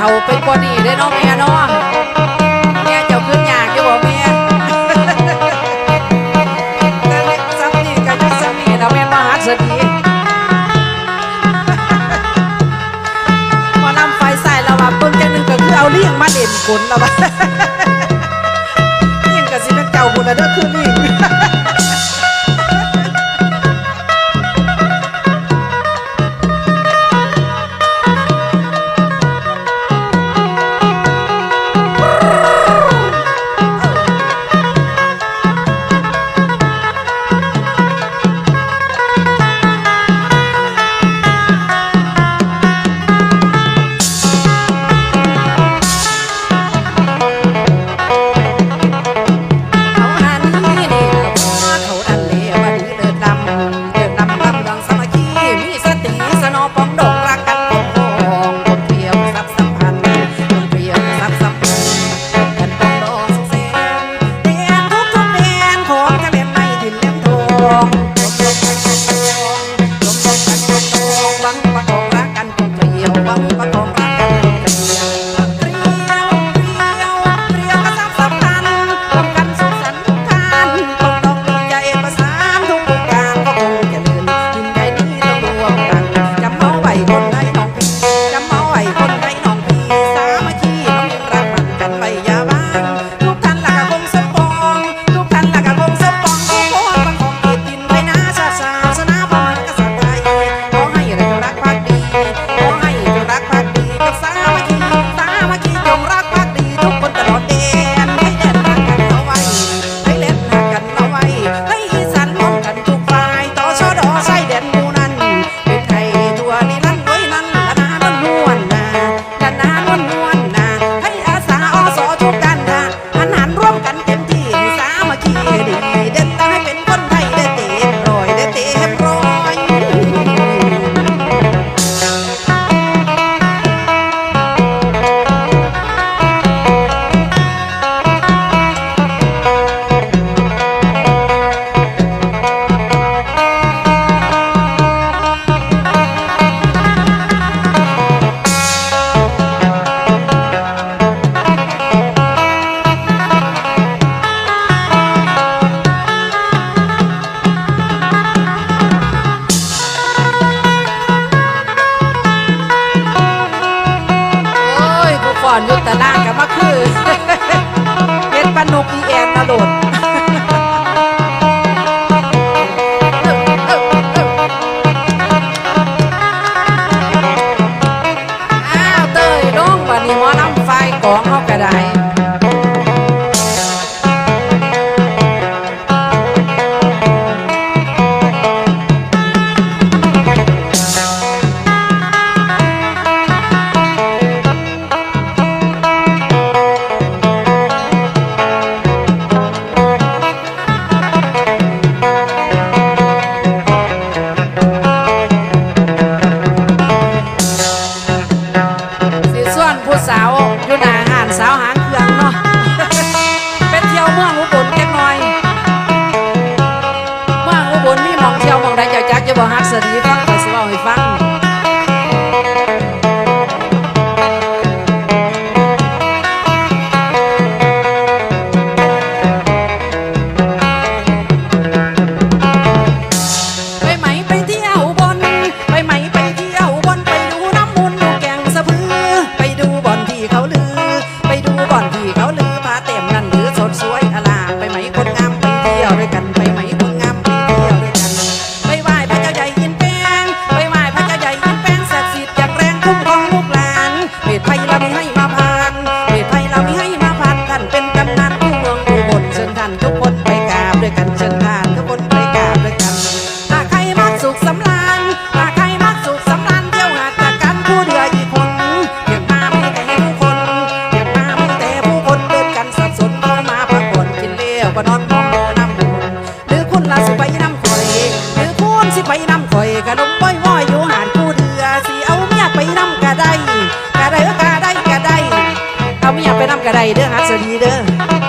เฒ่าเปกว่านี้ได้น้องแม่น้องแม่เจ้าขึ้นอยากจะบอกเม่แต่ซ้ำนี่กับะซ้ำนี่เราเป็นมหาเศรษฐีพอนำไฟใส่เราว่าเพิ่งจะนึงก็คือเอาเลี้ยงมาเด่นขนเราบ้างเลี้ยงกับสิเป็นเก่าหมดแล้วเด้อคือ le Làm ิไปน้ำข่อยหรือคุณสิไปน้ำข่อยกะลงบ่อยว่อยอยู่หานผู้เรือสิเอาเมียไปน้ำกะได้กะได้กะได้กะได้เอาเมียไปน้ำกะได้เด้อฮัสดีเด้อ